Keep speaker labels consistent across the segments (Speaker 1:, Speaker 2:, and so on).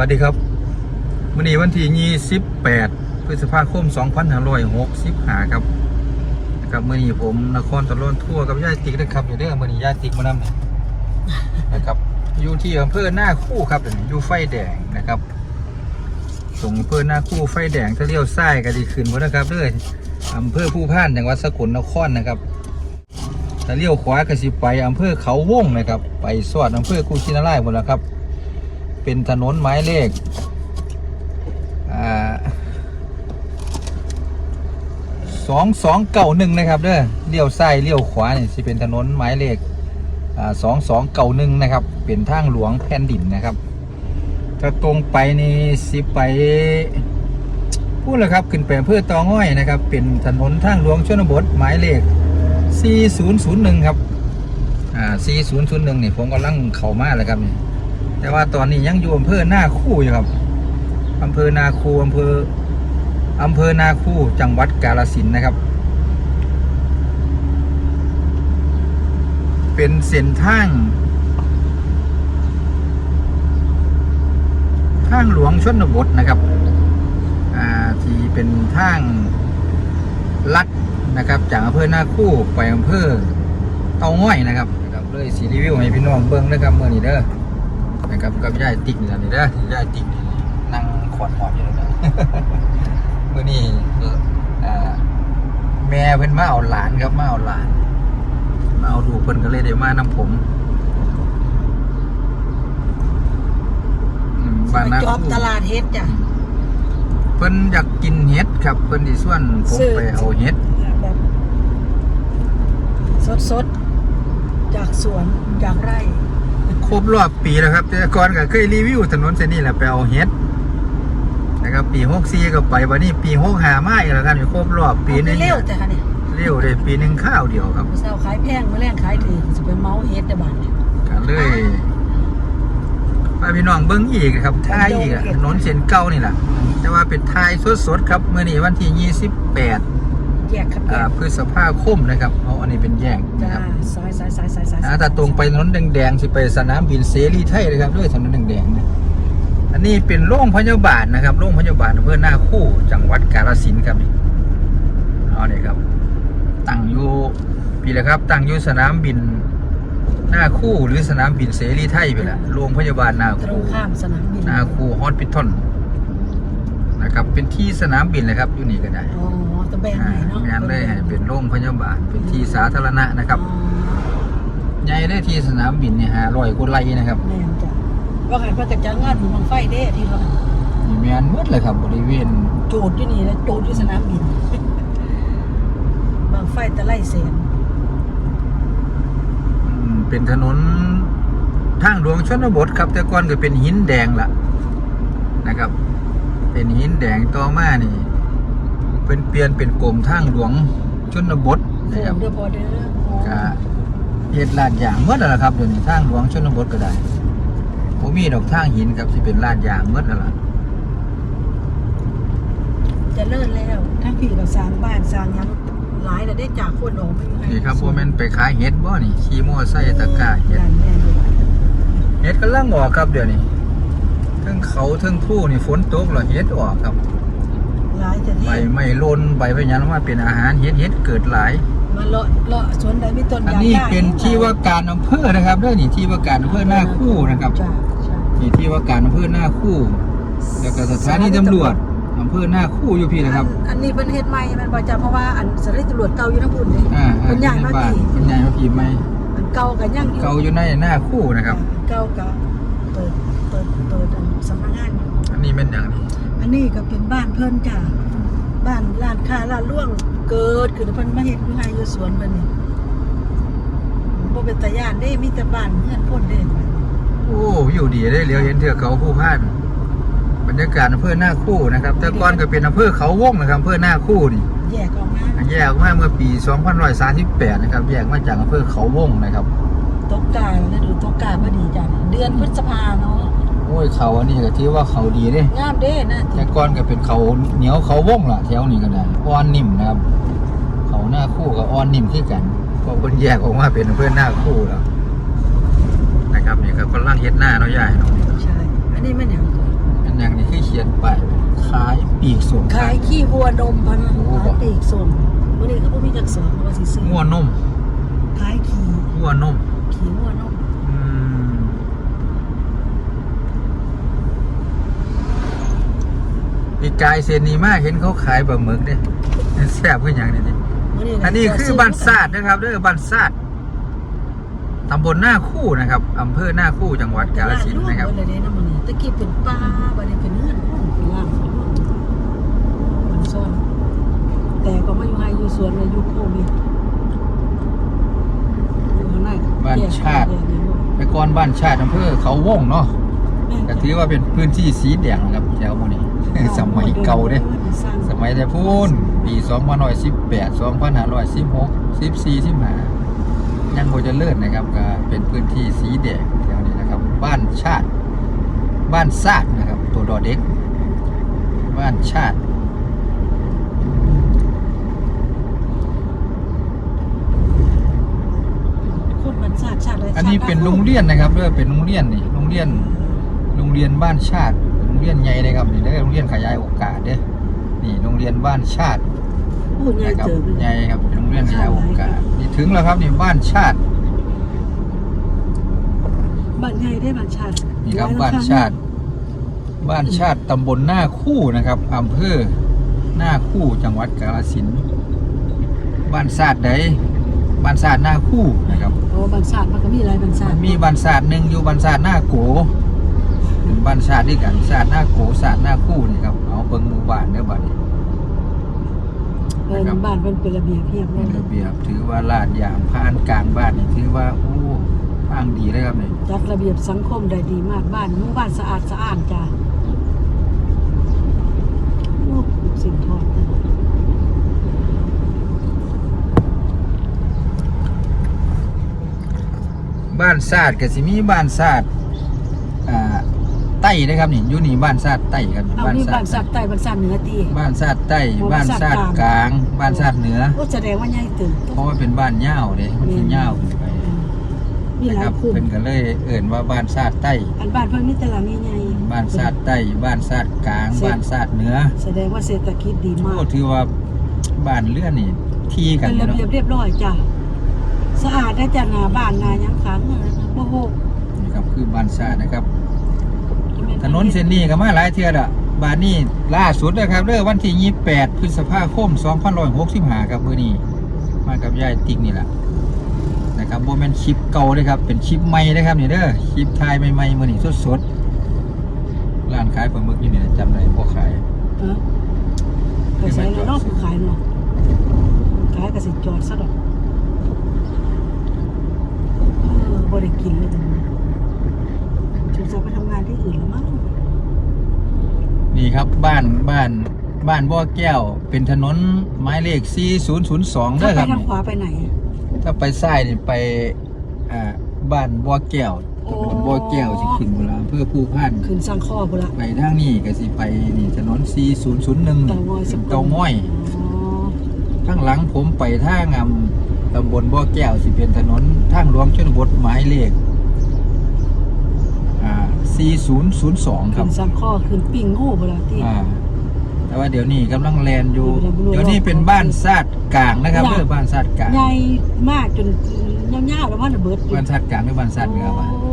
Speaker 1: วัสดีครับวันนี้วันที่ 28 พฤษภาคม 2565 ครับนะครับเมื่อนี้ผมนครตะลอนทั่วกับย่าติ๊กนะครับอยู่เด้อมื่อนี้ย่าติ๊กมานำเนี่ยนะครับอยู่ที่อำเภอหน้าคู่ครับเดี๋ยวนี้อยู่ไฟแดงนะครับตรงอำเภอหน้าคู่ไฟแดงถ้าเลี้ยวซ้ายก็ดีขึ้นหมดนะครับเด้ออำเภอผู้พานจังหวัดสกลนครนะครับถ้าเลี้ยวขวาก็สิไปอำเภอเขาวงนะครับ ไปสอดอำเภอกุชินารายหมดแล้วครับ เป็นถนนหมายเลขสองสองเก้าหนึ่งนะครับเด้อเลี้ยวซ้ายเลี้ยวขวาเนี่สิเป็นถนนหมายเลขสองสองเก้าหนึ่งนะครับ เป็นทางหลวงแผ่นดินนะครับถ้าตรงไปนี่สิไปพูดเลยครับขึ้นไปอำเภอตองอ้อยนะครับ เป็นถนนทางหลวงชนบทหมายเลข 4001 ครับ อ่า 4001 นี่ผมกำลังเข้ามาแล้วครับนี่ แต่ว่าตอนนี้ยังอยู่อำเภอหน้าคู่อยู่ครับอำเภอนาคูอำเภออำเภอนาคูจังหวัดกาฬสินนะครับ เป็นเส้นทางทางหลวงชนบทนะครับอ่าที่เป็นทางลัดนะครับจากอำเภอหน้าคู่ไปอำเภอเตาง่อยนะครับนะครับเลยสีรีวิวให้พี่น้องเบิ้งนะครับเมื่อนี้เด้อ นะครับกับยายติ๊กนี่ล่ะนี่เด้อยายติ๊กนี่นั่งขวดหอดอยู่แล้วนะเมื่อนี้เอ่ออ่าแม่เพิ่นมาเอาหลานครับมาเอาหลานมาเอาลูกเพิ่นก็เลยได้มานำผมอืมบ้าน
Speaker 2: ไป
Speaker 1: นา
Speaker 2: จอบ
Speaker 1: คู่
Speaker 2: ตลาดเฮ็ดจ้ะ
Speaker 1: เพิ่นอยากกินเห็ดครับเพิ่นสิส่วนผม
Speaker 2: ซื้อ
Speaker 1: ไปเอาเห็ด
Speaker 2: แบบสดๆจากสวนจากไร่
Speaker 1: ครบรอบปีแล้วครับ แต่ก่อนก็เคยรีวิวถนนเส้นนี้แหละไปเอาเฮ็ดนะครับปีหกสี่ก็ไปวันนี้ปีหกหามาอีกแล้วครับอยู่ครบรอบปีหนึง
Speaker 2: เอาไปเร็วแต่ค่ะเนี่ย
Speaker 1: เร็วเลยปีหนึ่งข้าวเดียวครับ
Speaker 2: มื้อเช้าขายแพงมื้อแรงขายถือสิไปเมาเฮ็ดได้บ้านเนี่ย
Speaker 1: ก็เลยพาพี่น้องเบิ้งอีกครับท่ายอีกอะถนนเส้นเก่านี่แหละแต่ว่าเป็นท่ายสดๆครับเมื่อนี้วันที่ยี่สิบแปด
Speaker 2: แยกครับแยก
Speaker 1: พฤษภาคมนะครับเอาอันนี้เป็นแยก
Speaker 2: จ้า
Speaker 1: นะครับ
Speaker 2: ซอยซอยซอยซอยซอย
Speaker 1: อ่าแต่ตรงไปถนนแดงๆสิไปสนามบินเสรีไทยเลยครับด้วยถนนแดงๆนะอันนี้เป็นโรงพยาบาลนะครับโรงพยาบาลอำเภอหน้าคู่จังหวัดกาฬสินธุ์ครับนี่เอาเนี่ยครับ ตั้งอยู่พี่ละครับ ตั้งอยู่สนามบินหน้าคู่หรือสนามบินเสรีไทยไปละโรงพยาบาลหน้า
Speaker 2: ตรง
Speaker 1: คู่
Speaker 2: ข้ามสนามบิน
Speaker 1: หน้าคู่ฮอสพิทอลนะครับ เป็นที่สนามบินเลยครับอยู่นี่ก็ได้
Speaker 2: อ๋อ ตะแบง
Speaker 1: อ่า
Speaker 2: ใหม่เนาะ
Speaker 1: งานเลยให้เป็นโรงพยาบาลเป็นที่สาธารณะนะครับ
Speaker 2: อ๋อ
Speaker 1: ใหญ่ได้ที่สนามบินเนี่ยหาร้อยกว่าไร่นะครับ
Speaker 2: แม่นจ้ะว่าหันเพิ่นก็จัดงานบุญบังไฟเด้ที่เรา
Speaker 1: มีแมนหมดเลยครับบริเวณ
Speaker 2: จูดอยู่นี่แล้วจูดอยู่สนามบินบางไฟตะไลเสียน
Speaker 1: อืมเป็นถนนทางหลวงชนบทครับ แต่ก่อนก็เป็นหินแดงล่ะนะครับ เป็นหินแดงต่อมานี่ เป็นเปลี่ยนเป็นกรมทางหลวงชนบท
Speaker 2: โค
Speaker 1: นะครับ
Speaker 2: มเด้อพอเด้อโอ้
Speaker 1: ก็เฮ็ดลาดยางหมดแล้วล่ะครับเดี๋ยวนี้ทางหลวงชนบทก็ได้ผมมีดอกทางหินครับที่เป็นลาดยางหมดแล้วล่ะ
Speaker 2: เจะเลิศแล้วทั้งพี่กับสร้างบ้านสร้างหยังหลายแต่ได้จากคนออกไม่ให้
Speaker 1: นี่ครับพวกแม่นไปขายเห็ดบ่นี่ขี่มอไซค์ตะกร้าเห็ด
Speaker 2: ด้านแม่นอยู่
Speaker 1: เห็ดกำลังออกครับเดี๋ยวนี้เทั้งเขาเทั้งผู้นี่ฝนตกแล้วเห็ดออกครับ
Speaker 2: หลายจะ
Speaker 1: ใบ
Speaker 2: ที่
Speaker 1: ไม่ลนใบพยันว่าเป็นอาหารเห็ดเห็ดเกิดหลาย
Speaker 2: มาเลาะเลาะสวนใดมีต้น
Speaker 1: อัน
Speaker 2: ยาง
Speaker 1: นี้
Speaker 2: ได้
Speaker 1: เป็นที่ว่าการอำเภอนะครับเด้วยนี่ที่ว่าการอำเภอหน้าคู่นะครับ
Speaker 2: จ้ะใช่
Speaker 1: นี่ที่ว่าการอำเภอหน้าคู่ แล้วก็สถานีตำรวจอำเภอหน้าคู่อยู่พี่นะครับ
Speaker 2: อันอันนี้เป็นเฮ็ดใหม่มันบ่จ้ะเพราะว่าอันสถานีตำรวจเก่าอยู่ทั้งพุ่นเลย
Speaker 1: อ่า
Speaker 2: เป็นใหญ่มา
Speaker 1: บ้าน
Speaker 2: ที่
Speaker 1: เป็นใหญ่มาพี่ไม่
Speaker 2: อันเก่าก็ยังอยู่
Speaker 1: เก่าอยู่ในหน้าคู่นะครับ
Speaker 2: อันเก่าก็เปิดเปิดเปิดอันสำนักงานอยู่
Speaker 1: อันนี้เป็นอย่างนี้
Speaker 2: อั นนี้ก็เป็นบ้านเพิ่นจ้ะบ้านร้านค้าร้านล่วงเกิดขึ้นเพิ่นมาเฮ็ดอยู่ไห้อยู่สวนเพิ่นนี่บ่เป็นตาย่านเด้มีแต่บ้านเฮือนพ่นเด้
Speaker 1: โอ้อยู่ดีได้เหลียวเห็นเถือกเขาผู้พานบรรยากาศอำเภอหน้าคู่นะครับ แต่ก่อนก็เป็นอำเภอเขาวงนะครับอำเภอหน้าคู่นี่
Speaker 2: แยกออกมา
Speaker 1: แยกออกมาเมื่อปี2538นะครับ แยกมาจากอำเภอเขาวงนะครับ
Speaker 2: ตกกาแล้วดูตกกาพอดีจ้ะเดือนพฤษภาเนาะ
Speaker 1: โอ้ยเขาอันนี้ก็ถือว่าเขาดีเด้
Speaker 2: งามเด้นะ
Speaker 1: แต่ก่อนก็เป็นเขาเหนียวเขาวงล่ะแถวนี้ก็ได้อ่อนนิ่มนะครับ เขาหน้าคู่กับอ่อนนิ่มคือกันเพราะเพิ่นแยกออกมาเป็นอำเภอหน้าคู่แล้วนะครับนี่ครับกำลังเฮ็ดหน้าเนาะยายเนาะ
Speaker 2: ใช่อันนี้มันหยัง
Speaker 1: ออย่างนี้คือเขียนไปายขายปีกส่ง
Speaker 2: ขายขี้วัวนมพัน
Speaker 1: โอ้โห
Speaker 2: ขายปีกส่งวันนี้เขาบ่มีจักสองว่าสิซื้อ
Speaker 1: งัวนม
Speaker 2: ขายขี้
Speaker 1: งัวนม
Speaker 2: ขี้วัวนม
Speaker 1: อืม อีกกายเซนนีมากเห็นเขาขายบะหมึกเด้แซ่บขึ้นอหย่างนี้ดิ
Speaker 2: มื้
Speaker 1: อันนี้คือบ้านซาดนะครับเด้อบ้านซาดตำบลหน้าคู่นะครับอำเภอหน้าคู่จังหวัดกาฬสินธุ์นะครับ
Speaker 2: เลยเด้นะมื้อนี้ตะกี้เป็นป่าบัดนี้เป็นเฮือนคนเป็นล่างมันซ่อนแต่ก็มาอยู่ไฮอยู่สวนในยุคโควิดอยู่ข้างใน
Speaker 1: บ้านชาติ
Speaker 2: แยกกันหมด
Speaker 1: ไปก่อนบ้านชาติอำเภอเขาวงเนาะ
Speaker 2: แม่น
Speaker 1: ก็ถือว่าเป็นพื้นที่สีแดงนะครับแถวหมู่นี้ สมัยเก่าเด้สมัยแต่พูนปี2518 2516 14 15ยังบ่เจะเลิศนะครับก็เป็นพื้นที่สีแดงแถวนี้นะครับ บ้านชาติ บ้านซาดนะครับ ตัวดอเด็ก บ้านชาติ
Speaker 2: คนมันชาติชาติอะไร
Speaker 1: อันนี้เป็นโรงเรียนนะครับเด้อเป็นโรงเรียนนี่โรงเรียน โรงเรียนบ้านชาติโรง เรียนใหญ่เลยครับนี่เด้อโรงเรียนขยายโอกาสเด้อนี่โรงเรียนบ้านชาติ
Speaker 2: พูดใหญ่
Speaker 1: นะครับ
Speaker 2: เติบเลย
Speaker 1: ใหญ่ครับเป็นโรงเรียนขยายโอกาสนี่ถึงแล้วครับนี่บ้านชาติ
Speaker 2: บ้านใหญ่ได้บ้านชาติ
Speaker 1: นี่ครับ
Speaker 2: หลย
Speaker 1: บ้าน
Speaker 2: หลังค
Speaker 1: ชาติ บ้านชาติตำบลหน้าคู่นะครับอำเภอหน้าคู่จังหวัดกาฬสินธุ์บ้านชาติใดบ้านชาติหน้าคู่นะครับ
Speaker 2: โอ้บ้านชาติมันก็มีหลายบ้านชาติ
Speaker 1: มีบ้านชาติหนึ่งอยู่บ้านชาติหน้าโกเป็น บ้านชาติด้วยกันชาติหน้าโกชาติหน้าคู่นี่ครับเอาเบิ่งหมู่บ้านเด้อบัดนี้
Speaker 2: เออบ้านเป็นเป็นระเบียบเรียบร้
Speaker 1: เป็
Speaker 2: อนย
Speaker 1: ระเบียบถือว่าลาดยางผ่านกลางบ้านนี่ถือว่าโอ้ทางดีเลยครับนี่
Speaker 2: จัดระเบียบสังคมได้ดีมากบ้านหมู่บ้านสะอาดสะอ้านจ้าโอ้สิ่งทอด
Speaker 1: บ้านชาติก็สิมีบ้านชาติอ่า ใต้นะครับนี่อยู่นี่บ้านชาติใต้ครับ
Speaker 2: เอามีบ้านสัตว์ใต้บ้านสัตว์เหนือตี
Speaker 1: บ้านชาติใต้
Speaker 2: โอ้
Speaker 1: บ้านชาติกลางบ้านชาติเหนือ
Speaker 2: โอ้แสดงว่าใหญ่ตึง
Speaker 1: เพราะว่าเป็นบ้านย่าวเด้มันสิย่าวขึ้นไป
Speaker 2: มีห
Speaker 1: นะ
Speaker 2: ลา
Speaker 1: ค
Speaker 2: ย
Speaker 1: รับ
Speaker 2: คุ้ม
Speaker 1: เป็นก็เลยเอิ่นว่าบ้านชาติใต้
Speaker 2: อันบ้านเพิ่นมีแต่หลังใหญ่ๆ
Speaker 1: บ้านชาติใต้บ้านชาติกลางบ้านชาติเหนือ
Speaker 2: แสดงว่าเศรษฐกิจดีมา
Speaker 1: โอ้
Speaker 2: ก
Speaker 1: ถือว่าบ้านเรือนนี่ที่กัน
Speaker 2: เป็น
Speaker 1: อยู่
Speaker 2: ระ
Speaker 1: เนาะ
Speaker 2: เบียบเรียบร้อยจ้ะสะอาดได้จ้ะหน้าบ้านหน้าหยังขังบ่โหก
Speaker 1: นี่ครับคือบ้านชาตินะครับ ถนนเส้นนี้ก็มาหลายเทื่อละบ้านนี้ล่าสุดนะครับเด้อวันที่ 28 พฤษภาคม2565ครับมื้อนี้ มากับยายติ๊กนี่แหละนะครับบ่แม่นคลิปเก่าเลยครับ เป็นคลิปใหม่นะครับนี่เด้อคลิปถ่ายใหม่ๆมือนี้สดๆร้านขายปลาหมึกอยู่นี่จำได้บ่ขาย
Speaker 2: เออไปใส่แล้วเนาะขายเนาะขายก็สิจอดซะดอกเออบ่ได้กินเลยจัง งจะไปทำงานที่อื่นแล้วมั้ง
Speaker 1: นี่ครับบ้านบ้านบ้านบ่อแก้ว เป็นถนนหมายเลข 4002เด้
Speaker 2: ถ้า
Speaker 1: อ
Speaker 2: ไป
Speaker 1: ครับ
Speaker 2: ทาง
Speaker 1: นี่
Speaker 2: ขวาไปไหนอะ
Speaker 1: ถ้าไปซ้ายนี่ไปอ่าบ้านบ่อแก้วตำบลบ่อแก้วสิขึ้นเวลาเพื่อผู้พัน
Speaker 2: ขึ้นสังข้อพุ่นละ
Speaker 1: ไปทางนี้ก็สิไปนี่ถนน 4001
Speaker 2: เตางอยส
Speaker 1: เป็น
Speaker 2: กล
Speaker 1: เตาง้อย
Speaker 2: อ๋อ
Speaker 1: ข้างหลังผมไปทางอำตำบลบ่อแก้วสิเป็นถนนทางหลวงชนบทหมายเลข อ่า4002ครั
Speaker 2: ขึ้
Speaker 1: บ
Speaker 2: นสังข้อขึ้นปิ่งโง่พุ่นละที่
Speaker 1: อ่าแต่ว่าเดี๋ยวนี้กำลังแลนอยู่
Speaker 2: เดี๋ยวเรา
Speaker 1: เดี๋ยวนี้เป็นบ้านซาดกลางนะครับ
Speaker 2: อยาก
Speaker 1: เรื่องบ้านซาดกลาง
Speaker 2: ใหญ่มากจนยาวๆแล้วมันระเบิดอยู่
Speaker 1: บ้านซาดกลางหรือบ้านซาดเหนือวะ
Speaker 2: โอ้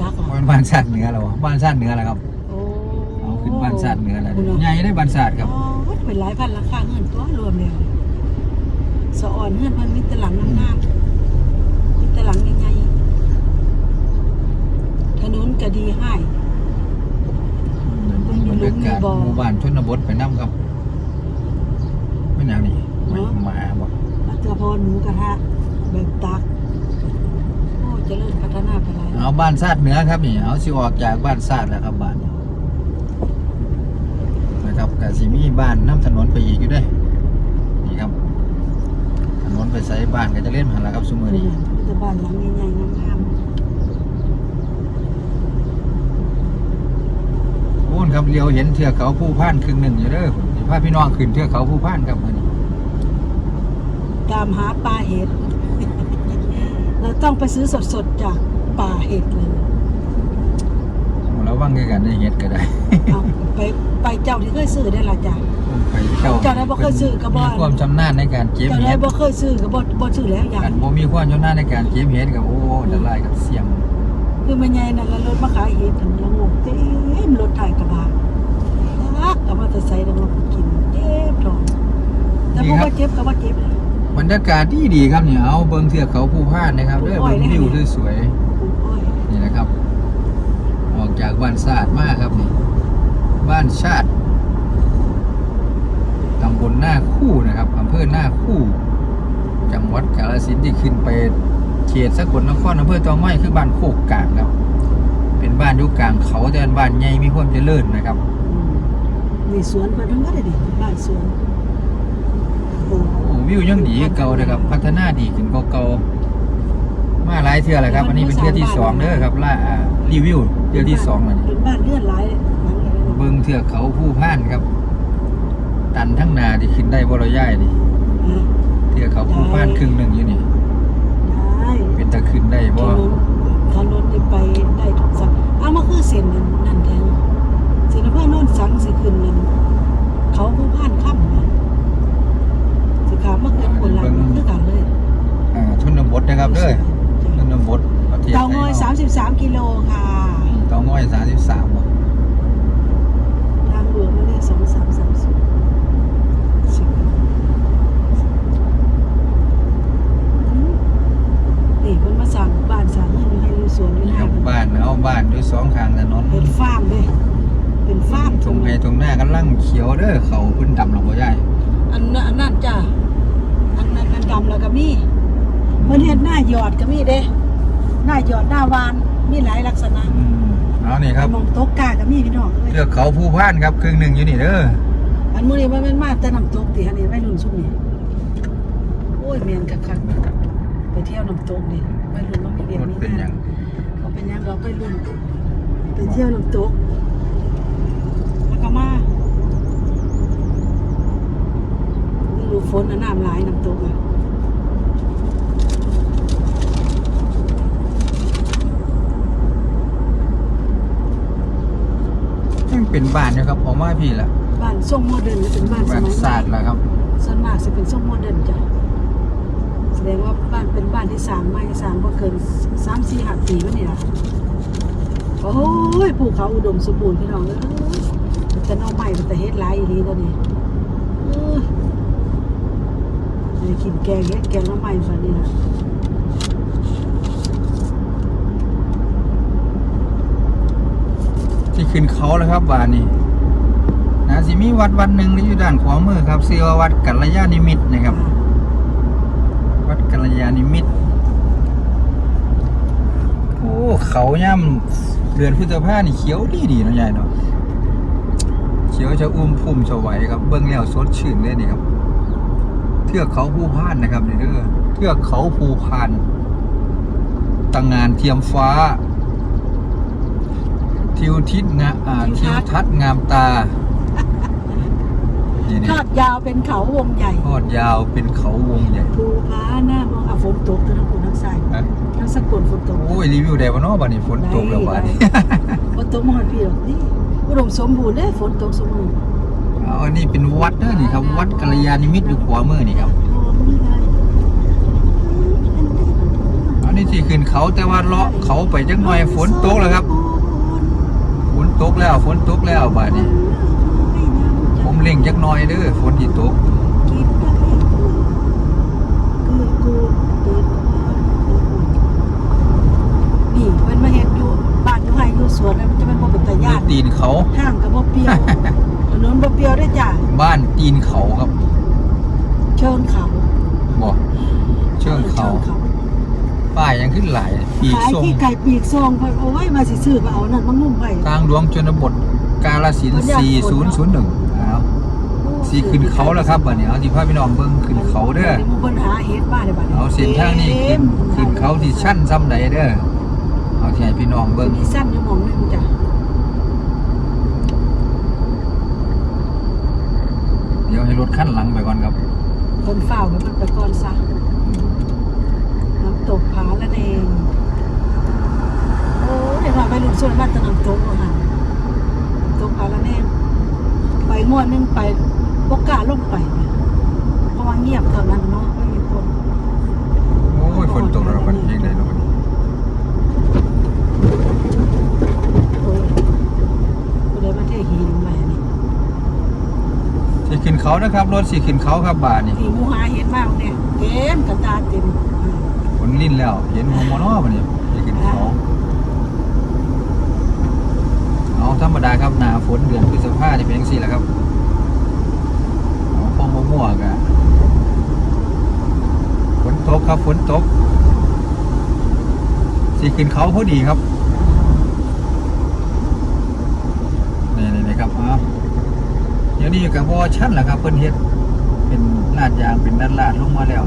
Speaker 2: จักเหรอ
Speaker 1: เป็นบ้านซาดเหนือแล้ววะบ้านซาดเหนือแล้วครับ
Speaker 2: โอ้
Speaker 1: เอาขึ้นบ้านซาดเหนือแล้ว
Speaker 2: คุณ
Speaker 1: ใหญ่ได้บ้านซาดครับ
Speaker 2: อ๋อว่าเป็นหลายพันราคาเงินตัวรวมแล้วสะอ่อนเงินมันมีแต่หลังงามๆมีแต่หลังใหญ่ๆถ นนก็ดีให้ไม่มี
Speaker 1: บรรยากาศ
Speaker 2: ลูกมีบ่อ
Speaker 1: หมู่บ้านชนบทไปน้ำครับไม่หนาวนี่ไม่หมาบอก
Speaker 2: รัตพรหมูกระทะแบบตักโอ้เจริญพัฒนาไปหลาย
Speaker 1: เอาบ้านซาดเหนือครับนี่เอาสิออกจากบ้านซาดแล้วครับบ้านนี้นะครับกสิมีบ้านน้ำถนนไปอีกอยู่เด้วยนี่ครับ ถนนไปใส่บ้านก็จะเล่นหันละครับสมือ
Speaker 2: นี่
Speaker 1: นี้
Speaker 2: มีแต่บ้านหลังใหญ่ๆงาม
Speaker 1: โอ้ นครับเลี้ยวเห็นเทือกเขาผู้พ่านครึ่งหนึ่งอยู่เด้อสิพาพี่น้องขึ้นเทือกเขาผู้พ่านครับมื้อนี้
Speaker 2: ๆตามหาปลาเห็ด เราต้องไปซื้อสดๆจากป่าเห็ดเลย
Speaker 1: เราวังคือกันได้เฮ็ดก็ได้
Speaker 2: เอาไปไปเจ้าที่เคยซื้อได้ละจ้ะ
Speaker 1: ไปเจ้า
Speaker 2: เจ้าได้บ่เคยซื้อก็บ่
Speaker 1: มีความชำนาญในการเก็บ
Speaker 2: เจ้า
Speaker 1: เห็
Speaker 2: ได้
Speaker 1: ด
Speaker 2: บ่เคยซื้อก็บ่บ่ซื้อแล้วอย่าง
Speaker 1: กันบ่มีความชำนาญในการเก็บเห็ดกับโอ้จะไล่กับเสียง
Speaker 2: คือแม่ใหญ่นั่นแล้วรถมาขายเห็ดถึงละงกเต็มรถไถกระบะทักเอามาแต่ใส่แล้วมากินเจ็บท้องแต่บ่ว่าเจ็บก็ว่าเจ็บเลย
Speaker 1: บรรยากาศดีดีๆครับเนี่ยเอาเบิ่งเทือกเขาภูพานนะครับเด้อ
Speaker 2: โอ้ย
Speaker 1: เบิ่ง
Speaker 2: ได้
Speaker 1: วิว
Speaker 2: เนี่ย
Speaker 1: สวย
Speaker 2: โอ้ย
Speaker 1: ๆนี่นะครับ ออกจากบ้านศาสตร์มากครับนี่บ้านชาติตำบลหน้าคู่นะครับอำเภอหน้าคู่ จังหวัดกาฬสินธุ์ที่ขึ้นไป เขตสกลนครอำเภอตองม้อยคือบ้านโคกกลางครับ เป็นบ้านอยู่กลางเขาแต่เป็นบ้านใหญ่มีความเจริญนะครับ
Speaker 2: อืมนี่สวนเพิ่นทั้งหมดเลยดิบ้านสวนโอ้
Speaker 1: โอ้วิวยังดีคือเก่านะครับ พัฒนาดีขึ้นกว่าเก่ามาหลายเทื่อแล้วครับ อันนี้เป็นเทื่อที่สองเด้อครับล่าอ่ารีวิวเทื่อที่สองอันนี้
Speaker 2: เป็นบ้านเลื่อนหลายหลังเลยนะ
Speaker 1: เบิ่งเทือกเขาผู้พานครับ ตันทั้งนาที่ขึ้นได้บ่ระย่ายนี่
Speaker 2: อะ
Speaker 1: เทือกเขาผู้พานครึ่งหนึ่งอยู่นี่
Speaker 2: ได้
Speaker 1: เป็นตะขึ้นได้
Speaker 2: ถ
Speaker 1: บ่
Speaker 2: นนถนนนี่ไปได้ทุกสักเอามาคือเส้นนั่นนั่นแทนเส้นอำเภอโน่นสังสิขึ้นนั่นเขาผู้ผ่านค่ำน่ะสิขามมาเกินคนหลังคือกันเลย
Speaker 1: อ่าชนบทนะครับเด้อชนบทประเทศ
Speaker 2: เตางอย
Speaker 1: ไทย
Speaker 2: 33กิโลค่ะ
Speaker 1: เตางอย33บ่
Speaker 2: ทางหลวงมาเลย2 3 3 นี่เพิ่นมาสั่งบ้านสั่งเงินอยู่ให้อยู่สวนอยู่ห
Speaker 1: นี่
Speaker 2: น้า
Speaker 1: ครับ
Speaker 2: เพิ่น
Speaker 1: บ้านเอาบ้านด้วยสองข้างถนน
Speaker 2: เป็นฟาร์มเด้เป็นฟาร์ม
Speaker 1: ตรงไห้ตรงหน้ากำลังเขียวเด้อเขาเพิ่นดำลงบ่ย่าย
Speaker 2: อันนั้นอันนั้นจ้ะอันนั้นอันดำแล้วก็มีมันเห็นหน้าหยอดก็มีเด้หน้าหยอดหน้าวานมีหลายลักษณะ
Speaker 1: อืมเอานี่ครับ
Speaker 2: มองโต๊ะกาก็มีพี่น้องเอ้ย
Speaker 1: เทือกเขาภูพานครับครึ่งหนึ่งอยู่นี่เด้อ
Speaker 2: อันมื้อนี้มันเป็นมาแต่น้ำตกติอันนี้วัยรุ่นซุ่มนี่โอ้ยเมียนคักๆไป เที่ยวน้ำตกนี่วัยรุ่นมันมีเรียน
Speaker 1: มัน
Speaker 2: มี
Speaker 1: เป็นหยัง
Speaker 2: เขาเป็นหยังดอกวัยรุ่นไปเที่ยวน้ำตกแล้วก็มาฤดูฝนอันน้ำหลายน้ำตกอะ
Speaker 1: ยังเป็นบ้านอยู่ครับผมว่าพี่ละ
Speaker 2: บ้านทรงโมเดิร์นหรือเป็นบ้านส
Speaker 1: บ้าน
Speaker 2: มัยให
Speaker 1: ศา
Speaker 2: ม่
Speaker 1: สตร์ละครับ
Speaker 2: ส่วนมากจะเป็นทรงโมเดิร์นจ้ะ แสดงว่าบ้านเป็นบ้านที่สร้างใหม่สร้างบ่เกินสามสี่ห้าปีวะเนี่ยโอ้ยภูเขาอุดมสมบูรณ์พี่น้องเอ้ยแต่น้องใหม่เป็นแต่เฮ็ดหลายอีหลีตัวนี้เออนี่กินแกงเฮ็ดแกงน้องใหม่ฝันนี่นะ
Speaker 1: ที่ขึ้นเขาแล้วครับบ้านนี้นะสิมีวัดวัดหนึ่งที่อยู่ด้านขวามือครับชื่อว่าวัดกัลยาณิมิตรนะครับ วัดกัลยาณิมิตรโอ้เขาย่ำเดือนพฤษภานี่เขียวดีดีๆเนาะยายเนาะเขียวจะอุ้มพุ่มสวัยครับ เบิ้งแล้วสดชื่นเลยนี่ครับ เทือกเขาภูพานนะครับนี่เด้อเทือกเขาภูพานตังงานเทียมฟ้า ทิวทิศงาอ่าทิวทัศน์งามตา นี่นี่
Speaker 2: ทอดยาวเป็นเขาวงใหญ่
Speaker 1: ทอดยาวเป็นเขาวงใหญ่
Speaker 2: ภูผาหน้ามองอะฝนตกทั้งปูทั้งทราย
Speaker 1: นะ
Speaker 2: ทั้งสกลฝนตก
Speaker 1: โอ้ยรีวิวได้ปะเนาะบัดนี้ฝนตกแล้วบัดนี้
Speaker 2: ฝนตกมาหอดพี่หรอกนี่อุดมสมบูรณ์เลยฝนตกสมบูรณ์
Speaker 1: เอาอันนี้เป็นวัดเด้อนี่ครับ วัดกัลยาณิมิตรอยู่ขวามือนี่ครับอันนี้ที่ขึ้นเขาแต่ว่าเลาะเขาไปจังหน่อยฝนตกแล้วครับ ฝนตกแล้วฝนตกแล้วบัดนี้ผม เล่งจักหน่อยเด้อฝนที่ตก
Speaker 2: นี่เพิ่นมาเฮ็ดอยู่บ้านอยู่ไห้อยู่สวนแล้วมันจะเป็นบ่เป็นตาญาติ
Speaker 1: ตีนเขา
Speaker 2: ทางก็บ่เปรี้ยวถนนบ่เปรี้ยวเด้อจ้ะ
Speaker 1: บ้านตีนเขาครับ
Speaker 2: เชิงเขา
Speaker 1: บ่เชิงเขาป้ายยังขึ้นหลายปีก
Speaker 2: ขาย
Speaker 1: ส่ง
Speaker 2: ที่ไก่ปีกทรงเพิ่นเอาไว้มาสิซื้อมาเอานั่นมางุ่มไว้
Speaker 1: ทางหลวงชนบทกาลสินธุ์4001อ้าว สีขึ้นเขาแล้วครับบัดนี้เอาสีพาพี่น้องเบิ้งขึ้นเขาเด้อ
Speaker 2: เพิ่นหาเฮ็ดบ้านได้บัดนี้
Speaker 1: เอาเส้นทางนี้ขึ้นเขาที่ชั้นซ้ำไหนเด้อเอาที่ให้พี่น้องเบิ้ง
Speaker 2: ที่ชั้นอยู่หมองนึงจ้ะ
Speaker 1: เดี๋ยวให้รถขั้นหลังไปก่อนครับ
Speaker 2: คนเฝ้าไปมันไปก่อนซะน้ำตกผาละเองโอ้เดี๋ยวเาไปลุนส่วนบ้านตะน้ำตกเอาหันตกผาละเดงไปงวดนึงไป บอกกล้าลงไปเพราะว่าเงียบเท่านั้นเนาะไม่มีคน
Speaker 1: โอ้ยฝนตกแล้วมันยิ่งได้แล้ววัน
Speaker 2: โอ้ยกูเลยมาเทหีลงไปนี่สิขึ้น
Speaker 1: เขานะครับรถสิขึ้นเขาครับบาทนี่
Speaker 2: ที่มูฮาเห็นมากเนี่ยเต็มกระตาเต็ม
Speaker 1: คนลิ้นแล้ว เห็นหัวมโนอวันนี้สิขึ้นเขาเอาธรรมดาครับหนาฝนเดือนพฤษภาจะเป็นยังสี่แหละครับ มั่วกันฝนตกครับฝนตกสีขึ้นเขาพอดีครับนี่นี่นครับเอาเดี๋ยวนี้กับวอชั่นแหละครับเพิ่นเฮ็ดเป็นลาดยางเป็นด้านลาดลงมาแล้ว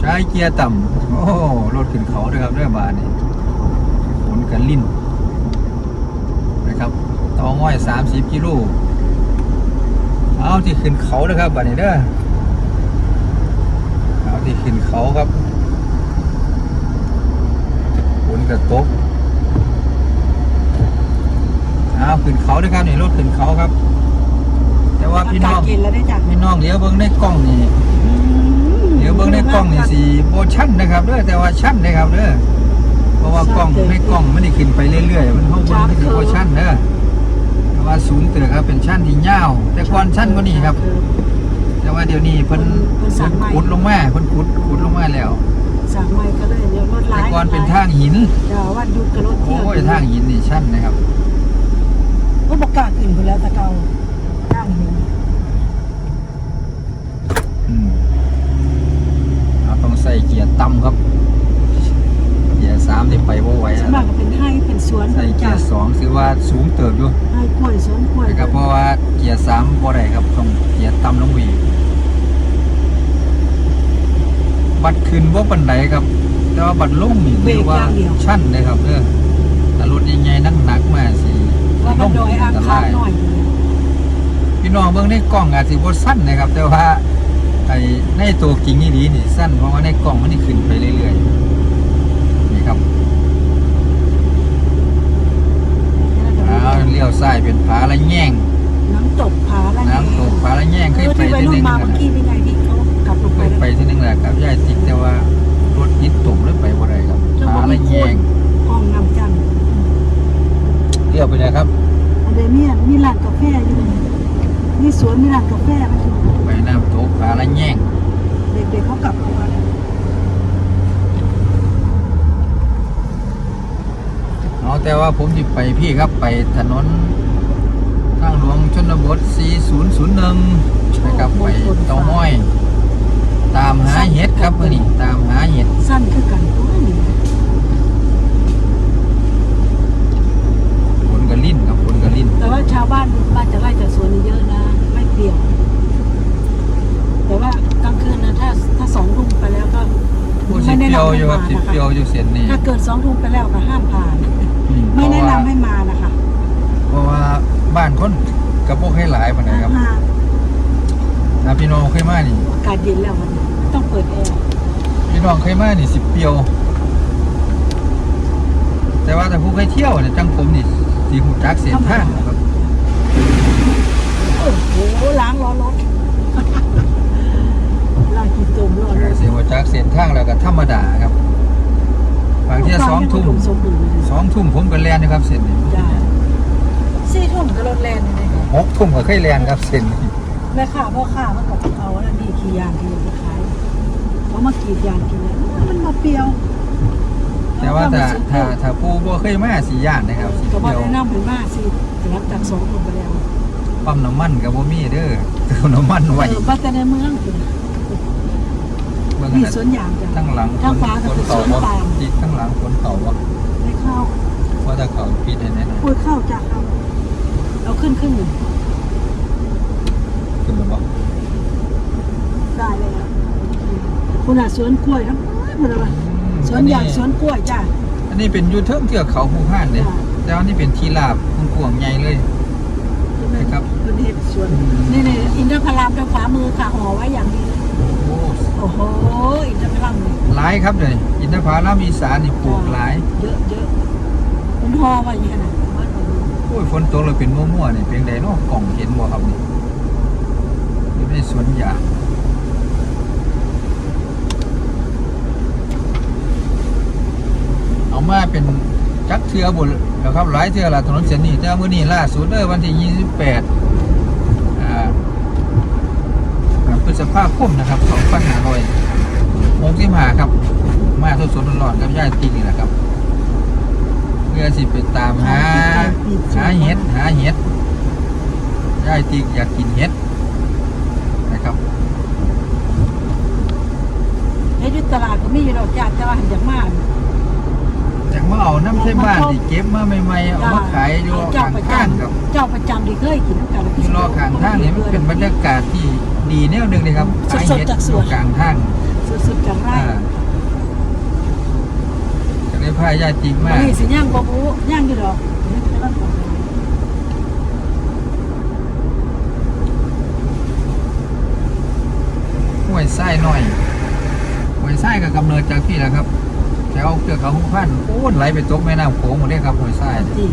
Speaker 1: ใช้เกียร์ต่ำโอ้รถขึ้นเขาด้วยครับเรื่อบานนี่ฝนกันลิ่นนะครับ ต่อง่อยสามสิบกิโลเอาที่ขึ้นเขานะครับบานนี้เด้อเอาที่ขึ้นเขาครับฝนกระตกเอาขึ้นเขาด้วยครับนี่รถขึ้นเขาครับ แต่ว่าพี่น้อง
Speaker 2: อากาศเย็นแล้วได้จ้ะ
Speaker 1: พี่น้องเดี๋ยวเบิ่งในกล้องนี่เดี๋ยวเบิ่งในกล้องนี่สีโบชั่นนะครับเด้อแต่ว่าชั่นนะครับเด้อเพราะว่ากล้องในกล้องมันได้ขึ้นไปเรื่อยๆมันเข้าบนมันคือโบชั่นเด้อ แต่ว่าสูงเตือครับเป็นชั่นที่ยาว แต่ก่อนชั่นก็นี่ครับ แต่ว่าเดี๋ยวนี้เพิ่นเพิ่นขุดลงมาเพิ่นขุดขุดลงมาแล้ว
Speaker 2: สามไมล์ก็เลยเดี๋ยวรถหลา
Speaker 1: แต่
Speaker 2: ย
Speaker 1: ก่อนเป็นทางหิน
Speaker 2: เดี๋ยววันหยุดกับรถเที่ยว
Speaker 1: โอ้ยทางหินนี่ชั่นนะครับ
Speaker 2: รถประกล้าศขึ้นไปแล้วแตะเกาทางหิน
Speaker 1: อืมเราต้องใส่เกียร์ต่ำครับเกียร์ สามที่ไปบ่ไหว
Speaker 2: ส่
Speaker 1: แล้ว
Speaker 2: วนมากก็เป็นให้เป็นสวน
Speaker 1: ใส่เกียร์สองถือว่าสูงเติบอยู่
Speaker 2: ให้กล้วยสวนกล้วย
Speaker 1: นะครับเพราะว่าเกียร์สามบ่ได้ครับต้องเกียร์ต่ำลงไปอีกบัดขึ้นว่าปันไดครับ แต่ว่าบัดลงนี่ถือว่าชั่นเลยครับเด้อแต่รถใหญ่ๆนั่งหนักๆมาสิ
Speaker 2: ว่ามันโดยอาคารหน่อย
Speaker 1: พี่น้องเบิ่งในกล้องอาจสิบ่สั้นนะครับ แต่ว่าไอ้ในตัวกิ่งนี่ดีนี่สั้นเพราะว่าในกล้องมันนี่ขึ้นไปเรื่อยๆ นี่ครับอ้าวเลี้ยวซ้ายเป็นผาละแง่ง
Speaker 2: น้ำตกผาละ
Speaker 1: น้ำตกผาละแง่งเค
Speaker 2: คื
Speaker 1: ย
Speaker 2: อ
Speaker 1: ไป
Speaker 2: ที่ไป
Speaker 1: ที่
Speaker 2: รุ่
Speaker 1: นึ
Speaker 2: น
Speaker 1: ง
Speaker 2: มา
Speaker 1: นะ
Speaker 2: เมื่อกี้นี่ไงที่เขากลับลง
Speaker 1: เค
Speaker 2: ไป
Speaker 1: ย
Speaker 2: แล้ว
Speaker 1: ไปที่นึงแหละครับยายติ๊กแต่ว่ารถยิดตกเลยไปบ่ได้ครับผาละแง่ง
Speaker 2: ห้องน้ำจันทร์
Speaker 1: เลี้ยวไปเลยครับ
Speaker 2: อันเดยวมีมีร้านกาแฟอยู่มีสวนมีร้านกาแฟมันอยู่
Speaker 1: ไปน้ำตกผาละแง่ง
Speaker 2: เด็กๆเขากลับลงมาแล้ว
Speaker 1: เอา แต่ว่าผมสิไปพี่ครับไปถนนทางหลวงชนบท 4001นะครับไปเตาห้อย ตามหาเห็ดครับมื่อนี้ตามหาเห็ด
Speaker 2: สั้นคือกันตัวนี้
Speaker 1: ฝนกระลิ่นครับฝนกระลิ่น
Speaker 2: แต่ว่าชาวบ้านบ้านจะไร่แต่สวนนี่เยอะนะ ไม่เปลี่ยว แต่ว่ากลางคืนนะถ้าถ้าสองทุ่มไปแล้วก็
Speaker 1: ผู้สิเปียวอยู่ครับสิเปียวอยู่เส้นนี้
Speaker 2: ถ้าเกิดสองทุ่มไปแล้วก็ห้ามผ่าน
Speaker 1: อื
Speaker 2: ไม่แนะนำ
Speaker 1: เพราะว่า
Speaker 2: ให้มานะคะ
Speaker 1: เพราะว่าบ้านคนกระโปงให้หลายปานใดครับ
Speaker 2: ห้าม
Speaker 1: ถ้าพี่น้องเคยมานี่
Speaker 2: อากาศเย็นแล้ววันนี้ไม่ต้องเปิดแอร์
Speaker 1: พี่น้องเคยมานี่สิเปียว แต่ว่าถ้าผู้เคยเที่ยวเนี่ยจังผมนี่สีหูจักเส้นทางนะครับ
Speaker 2: โอ้โหล้างล้อรถล้างกี่ตุ่มล้อรถ
Speaker 1: เสียหัวจักเส้นทางแล้วก็ธรรมดาครับ บางที่สองทุ่ม
Speaker 2: สมบูรณ์เลย
Speaker 1: สองทุ่มผมก็แล่นนะครับเส้นนี้
Speaker 2: จ้าสี่ทุ่มก็รถแลนเลยนะ
Speaker 1: หกทุ่มก็เคยแล่นครับเส้นนี้
Speaker 2: แม่ค้าพ่อค้ามันก็เอาแล้วนี่ขี่ยางขี่ยางไปขายเขามากรีดยางกินเนี่ยมันมาเปรียว
Speaker 1: แต่ว่าถ้าถ้าถ้าผู้บ่เคยมาสีย่านนะครับสี
Speaker 2: ก็บอก
Speaker 1: เที่ยว
Speaker 2: แนะนำเป็นมากสิแต่รับจากสองทุ่มไปแล้ว
Speaker 1: ปั๊มน้ำมันกับบ่มีเด้อเติมน้ำมันไว้
Speaker 2: เออบ้านแต่ในเมืองคือ
Speaker 1: เบิ่ง
Speaker 2: มี
Speaker 1: นะ
Speaker 2: สวนยางจ้ะ
Speaker 1: ทั้งหลัง
Speaker 2: ทางขวาก็
Speaker 1: ฝน
Speaker 2: เป็น
Speaker 1: เข่า
Speaker 2: สวน
Speaker 1: บ่
Speaker 2: ปาล์ม
Speaker 1: ติดทั้งหลังฝนเข่าบ่
Speaker 2: ไม่เข้า
Speaker 1: เพราะถ้าเขาปิดให้แน่น
Speaker 2: พูดเข้าจ้ะเอาเอาขึ้นขึ้นหนึ่ง
Speaker 1: ขึ้นแล้วบ่
Speaker 2: ได้เลยอะคุณอะสวนกล้วยทั้งหมดหมดเลยสวนยางสวนกล้วยจ้ะ
Speaker 1: อันนี้เป็นอยูเทิงเทือกเขาภูพานเด้
Speaker 2: จ้ะ
Speaker 1: แต่ว่านี่เป็นที่ราบกว้างๆใหญ่เลยครับ
Speaker 2: เป็นเห็ดสวน
Speaker 1: อืม
Speaker 2: นี่นี่อินทผลัมทางขวามือค่ะห่อไว้อย่างดี
Speaker 1: โอ้
Speaker 2: โอ้โหอินทผลัมเลย
Speaker 1: หลายครับเลยอินทผลัมอีสานนี่ปลูกหลาย
Speaker 2: เยอะเยอะมันห่อไว้อย่างนี้นะบ้านเรา
Speaker 1: โอ้ยฝนตกแล้วเป็นมั่วๆนี่เป็นไดเนาะกล่องเห็นบ่ครับนี่อยู่ในสวนยางเอามาเป็นจักเทือบุญแล้วครับหลายเทือละถนนเส้นนี้แต่ว่ามื้อนี้ล่าสุดเด้อวันที่ 28อ่าพ ฤษภาคมนะครับ2565ครับ มาสดๆร้อนๆกับย่ายติ๊กนี่แหละครับเพื่อสิไปตามหาหาเห็ดหาเห็ดย่ายติ๊กอยากกินเห็ดนะครับ
Speaker 2: เฮ็ดอยู่ตลาดก็มีอยู่ดอกจ้าแต่ว่าหันจากมา
Speaker 1: จากมาเอาน้ำใช้บ้านที่เก็บมาใหม่ๆเอามาขายอยู่
Speaker 2: เจ้า
Speaker 1: ข้าง
Speaker 2: ประ
Speaker 1: ข้าง
Speaker 2: จำ
Speaker 1: ครับ
Speaker 2: เจ้าประจำที่เคยกินน้ำกัน
Speaker 1: ที่รอข้างทางนี่มันเป็นบรรยากาศที่ ดีแนวหนึ่งเลยครับขายเห็ดอยู่กลางทาง
Speaker 2: สุดๆจากไร่
Speaker 1: อ่าจะได้พายายติ๊กมา
Speaker 2: นี่สิย่างบ่บูย่างอยู่ดอกนี่เป็นร้านของ
Speaker 1: ห้วยไส้หน่อยห้วยไส้กับกำเนิดจากที่แหละครับแถวเกือกเขาหุ้งพันโอ้ยไหลไปตกแม่น้ำโขงหมดเลยครับห้วยไส้
Speaker 2: ที่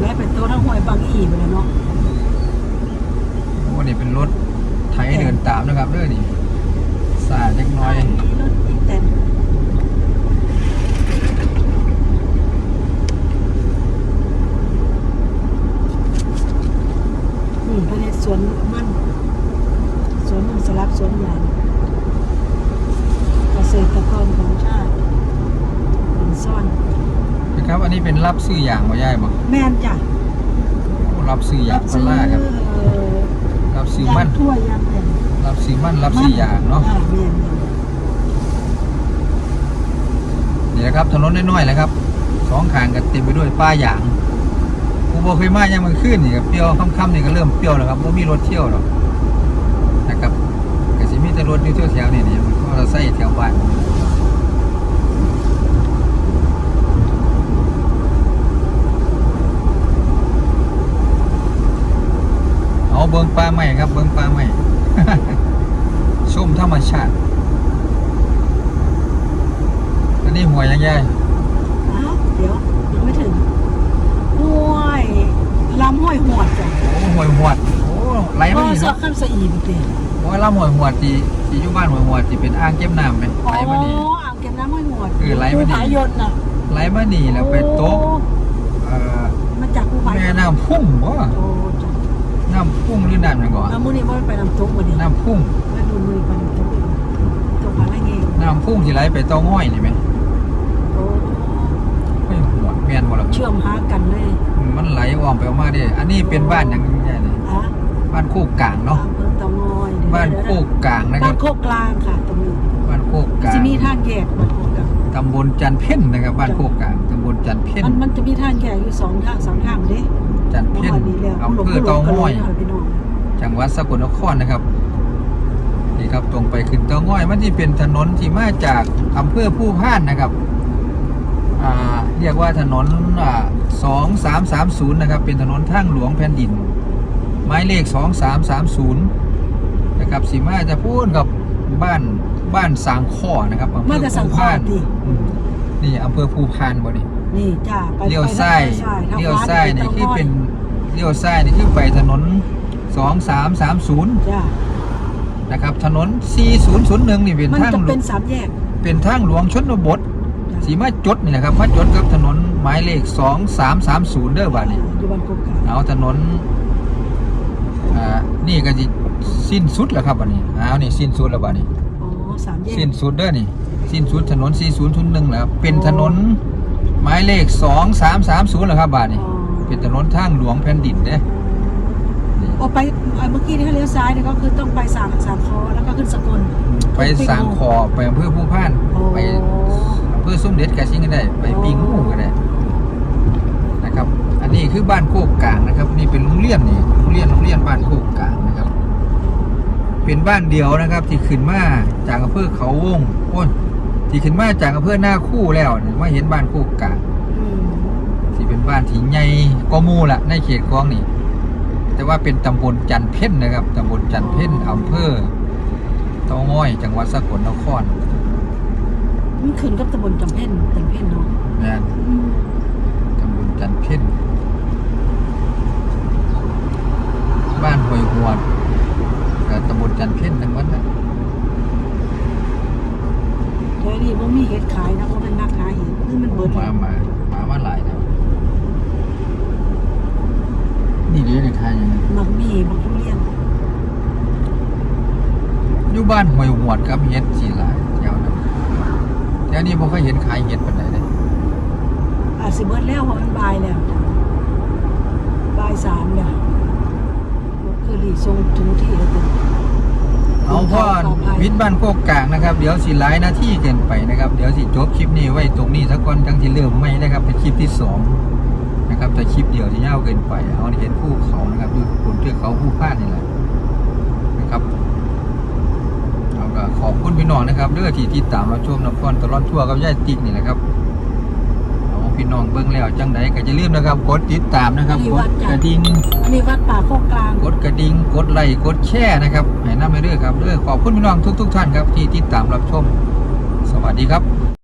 Speaker 2: และเป็นโต๊ะทั้งห้วยบางอีไปเลยเนาะ
Speaker 1: โอ้นี่เป็นรถไถเดินตามนะครับเด้อนี่สายเล็กน้อย
Speaker 2: รถอีแตนนี่ประเทศสวนมันสวนมันสลับสวนยางเกษตรกรของชาติเป็นซ่อน
Speaker 1: นะครับ อันนี้เป็นรับซื้ออย่างมาย่ายบอก
Speaker 2: แม่นจ้ะ
Speaker 1: รับซื้ออย่างพล่าครับ
Speaker 2: เอ่อ
Speaker 1: รับซื้อยามั่
Speaker 2: ง
Speaker 1: น
Speaker 2: ทั่วยางแผ่น
Speaker 1: รับซื้อมั่นรับซื้ออย่างเนาะ
Speaker 2: อ่แม่น
Speaker 1: นี่นะครับถนนน้อยๆเลยครับสองข้างกันเต็มไปด้วยป้ายางกูบอกเคยมายังมันขึ้นนี่ครับเปรี้ยวค่ำๆนี่ก็เริ่มเปรี้ยวแล้วครับไม่มีรถเที่ยวหรอกนะครับก็สิมีแต่รถอยู่แถวๆนี่นี่มอเตอร์ไซค์แถวบ้าน เอาเบิงปลาใหม่ครับเบิงปลาใหม่ชมธรรมชาติ อันนี้หัวยยังไง
Speaker 2: อ้าวเดี๋ยวยังไม่ถึงห้วยลำห้วยหวดจ้ะ
Speaker 1: โอ้หัวยหวดโอ้ไหล
Speaker 2: ก็
Speaker 1: มานี่
Speaker 2: สั
Speaker 1: เนาะ
Speaker 2: กคำสะอีบุตรี
Speaker 1: โอ้ยลำหัวยหวดที่ที่อยู่บ้านหัวยหวดที่เป็นอ่างเก็บน้ำไหม
Speaker 2: อ๋อ
Speaker 1: ไหลมานี่
Speaker 2: อ่างเก็บน้ำห้วยหวด
Speaker 1: เออไหลมาดิ
Speaker 2: ภูผายนน่ะ
Speaker 1: ไหลมานี่แล้วไปโต๊ะเอ่อ
Speaker 2: มาจากภูผายน
Speaker 1: แม่น้ำพุ่งวะ
Speaker 2: โอ้จ้ะ
Speaker 1: น้ำพุ่งหรือน้ำยังก่อน
Speaker 2: น้ำมูนี่มันไปน้ำตกมาดิ
Speaker 1: น้ำพุ่ง
Speaker 2: แล้วดูมือไปน้ำตกอีกตกอะไรเงี้ย
Speaker 1: น้ำพุ่งที่ไหลไปเต้าง่อยนี่ไหม
Speaker 2: โอ้
Speaker 1: ไม่หัวดแม่นบ่ล่ะ
Speaker 2: เชื่อมหากันเลย
Speaker 1: มันไหลอ้อมไปออกมาเด้อันนี้เป็นบ้านยังไงเนี่ย
Speaker 2: อะ
Speaker 1: บ้านโคกกลางเนาะ
Speaker 2: อำเภอเตางอยเดี๋ยว
Speaker 1: บ้านโคกกลางนะค
Speaker 2: บ้า
Speaker 1: รั
Speaker 2: น
Speaker 1: บ
Speaker 2: โคกกลางค่ะตรงนี้
Speaker 1: บ้านโคกกลาง
Speaker 2: จะมีทางแยกบ้านโคกกลาง
Speaker 1: ตำบลจันเพ่นนะครับบ้านโคกกลางตำบลจันเพ่น
Speaker 2: มันมันจะมีทางแยกอยู่สองทางสามทางเด้
Speaker 1: จัน
Speaker 2: เมื่อ
Speaker 1: เพ่น
Speaker 2: วานนี้แล้ว
Speaker 1: อำเภอเตาง่อย
Speaker 2: พี่น้อง
Speaker 1: จังหวัดสกลนครนะครับนี่ครับตรงไปขึ้นเตาง่อยมันที่เป็นถนนที่มาจากอำเภอผู้พานนะครับอ่าเรียกว่าถนนอ่าสองสามสามศูนย์นะครับ เป็นถนนทางหลวงแผ่นดิน หมายเลขสองสามสามศูนย์นะครับสีมาจะพูดกับบ้านบ้านสางข้อนะครับอำเภ
Speaker 2: มา
Speaker 1: อ
Speaker 2: แต่สัง
Speaker 1: ผู้
Speaker 2: ขาร
Speaker 1: พาน
Speaker 2: ดิ
Speaker 1: อืมนี่อำเภอภูพานบ่นี่
Speaker 2: นี่จ้าไป
Speaker 1: เลี้ยว
Speaker 2: ไป
Speaker 1: ซ้าย
Speaker 2: ทาง
Speaker 1: เลี้ยว
Speaker 2: ขว
Speaker 1: ซ้ายนี่คือเป็นเลี้ยวซ้ายนี่คือไปถนนสองสามสามศูนย์
Speaker 2: จ้า
Speaker 1: นะครับถนน 4001 นี่เป็น
Speaker 2: มัน
Speaker 1: ทาง
Speaker 2: จะ
Speaker 1: หล
Speaker 2: เป็
Speaker 1: วนง
Speaker 2: สามแยก
Speaker 1: เป็นทางหลวงชนบทสีมาจดนี่นะครับมาจดกับถนนหมายเลข 2330 เด้อบัดนี้
Speaker 2: อยู่บ้านโคกกลาง
Speaker 1: เอาถนนอ่านี่ก็สิสิ้นสุดแล้วครับบัดนี้เอานี่สิ้นสุดแล้วบัดนี้
Speaker 2: อ๋อสามแยก
Speaker 1: สิ้นสุดเด้อนี่ สิ้นสุดถนน 4001แล้วเป็นถนน หมายเลข2330แล้วครับบัดนี้
Speaker 2: อ๋อ
Speaker 1: เป็นถนนทางหลวงแผ่นดินเด้นี่
Speaker 2: ออกไปเอ่อเมื่อกี้ที่เขาเลี้ยวซ้ายเนี่ยก็คือต้องไปสามสามคอแล้วก็ขึ้นสกล
Speaker 1: ไปสร้างคอไปอำเภอผู้พาน
Speaker 2: โอ้
Speaker 1: ไปอำเภอส้มเด็ดกะชิงก็ได้ ไปปีงูก็ได้นะครับ อันนี้คือบ้านโคกกลางนะครับ นี่เป็นโรงเรียนนี่โรงเรียนโรงเรียนบ้านโคกกลางนะครับ เป็นบ้านเดียวนะครับ ที่ขึ้นมาจากอำเภอเขาวงโอ้ย ที่ขึ้นมาจากอำเภอหน้าคู่แล้วนี่มาเห็นบ้านโคกกลาง
Speaker 2: อืม
Speaker 1: ที่เป็นบ้านที่ใหญ่กว่าหมูละในเขตคลองนี่ แต่ว่าเป็นตำบลจันเพ่นนะครับตำบลจันเพ่นอำเภอเตาง้อย จังหวัดสกลนคร
Speaker 2: มันขึ้นกับตำบลจำเพ่นจำเพ่นเนาะ
Speaker 1: นะ
Speaker 2: อืม
Speaker 1: ตำบลจันเพ่นบ้านห้วยหวดกับตำบลจันเพ่นทั้งวันนะ
Speaker 2: เดี๋ยวนี้ว่ามีเห็ดขายนะเพราะเป็นนักหาเห็ดนี่มันเบิด
Speaker 1: มามามามาหลายแล้วนี่เดี๋ยวจะทายยังไง
Speaker 2: หมักหมี่หมักทุเรียน
Speaker 1: อยู่บ้านห้วยหวดครับเฮ็ดสีหลายแถวนั้นแถวนี้บ่เคยเห็นขายเฮ็ดปานใดเลย
Speaker 2: อาจสิเบิดแล้วเพราะมันบายแล้วบายสามแล้วรถคือรีส่งถึงที่แล้วจ้ะ
Speaker 1: เอาพ่อวิทย์บ้านโคกกลางนะครับ เดี๋ยวสิหลายหน้าที่เกินไปนะครับ เดี๋ยวสิจบคลิปนี้ไว้ตรงนี้สักก่อนจังที่เริ่มใหม่นะครับเป็นคลิปที่สองนะครับแต่คลิปเดียวที่ยาวเกินไป เอาเห็นภูเขานะครับอยู่บนเทือกเขาภูพลานนี่แหละนะครับเอาก็ขอบคุณพี่น้องนะครับเด้อที่ติดตามเราชมนครตลอดทั่วกับย่าติ๊กนี่แหละครับ พี่น้องเบิ่งแล้วจังไดก็จะลืมนะครับ กดติดตามนะครับ กดกระดิ่ง
Speaker 2: อันนี้วัดป่าโคกกลาง
Speaker 1: กดกระดิ่งกดไลค์กดแชร์นะครับให้นำไปเรื่อยครับเรื่อยขอบคุณพี่น้องทุก ๆ ท่านครับที่ติดตามรับชม สวัสดีครับ